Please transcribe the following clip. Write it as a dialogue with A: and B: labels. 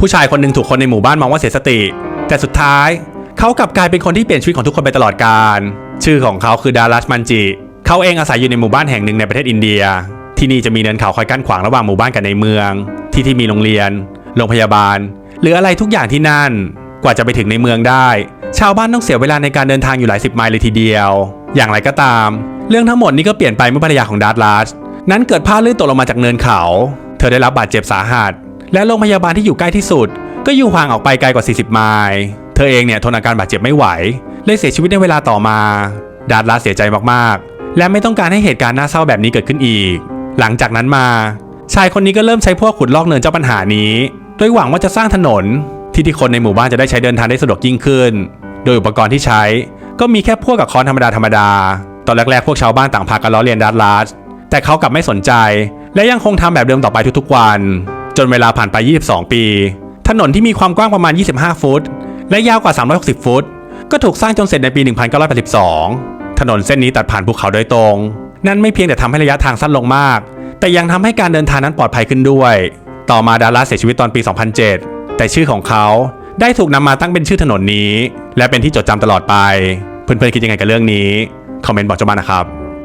A: ผู้ชายคนหนึ่งถูกคนในหมู่บ้านมองว่าเสียสติ แต่สุดท้ายเขากลับกลายเป็นคนที่เปลี่ยนชีวิตของทุกคนไปตลอดกาลชื่อของเขาคือดารัชมันจิเขาเองอาศัยอยู่ในหมู่บ้านแห่งหนึ่งในประเทศอินเดีย ที่นี่จะมีเนินเขาคอยกั้นขวางระหว่างหมู่บ้านกับในเมือง ที่ที่มีโรงเรียน โรงพยาบาล หรืออะไรทุกอย่างที่นั่น กว่าจะไปถึงในเมืองได้ ชาวบ้านต้องเสียเวลาในการเดินทางอยู่หลายสิบไมล์เลยทีเดียว อย่างไรก็ตาม เรื่องทั้งหมดนี้ก็เปลี่ยนไปเมื่อภรรยาของดาร์ลัชนั้นเกิดพลาดลื่นตกลงมาจากเนินเขา เธอได้รับบาดเจ็บสาหัส และโรงพยาบาลที่อยู่ใกล้ที่สุด ก็อยู่ห่างออกไปไกลกว่า 40 ไมล์เธอเองเนี่ยทนอาการบาดเจ็บไม่ไหวเลยเสียชีวิตในเวลาต่อมา ดาร์ลัชเสียใจมากๆ และไม่ต้องการให้เหตุการณ์น่าเศร้าแบบนี้เกิดขึ้นอีก หลังจากนั้นมา ชายคนนี้ก็เริ่มใช้พวกขุดลอกเนินเจ้าปัญหานี้ โดยหวังว่าจะสร้างถนน ที่ที่คนในหมู่บ้านจะได้ใช้เดินทางได้สะดวกยิ่งขึ้น โดยอุปกรณ์ที่ใช้ ก็มีแค่พวกกับค้อนธรรมดาธรรมดาตอนแรกๆพวกชาวบ้านต่างพากันล้อเลียนดัตลาสแต่เขากลับไม่สนใจ และยังคงทำแบบเดิมต่อไปทุกๆวัน จนเวลาผ่านไป 22 ปี ถนนที่มีความกว้างประมาณ 25 ฟุต และยาวกว่า 360 ฟุต ก็ถูกสร้างจนเสร็จในปี 1982 ถนนเส้นนี้ตัดผ่านภูเขาโดยตรง นั่นไม่เพียงแต่ทำให้ระยะทางสั้นลงมาก แต่ยังทำให้การเดินทางนั้นปลอดภัยขึ้นด้วย ต่อมาดาราเสียชีวิตตอนปี 2007 แต่ชื่อของเขาได้ถูกนำมาตั้งเป็นชื่อถนนนี้ และเป็นที่จดจำตลอดไป เพื่อนๆคิดยังไงกับเรื่องนี้ คอมเมนต์บอกเจ้ามานะครับ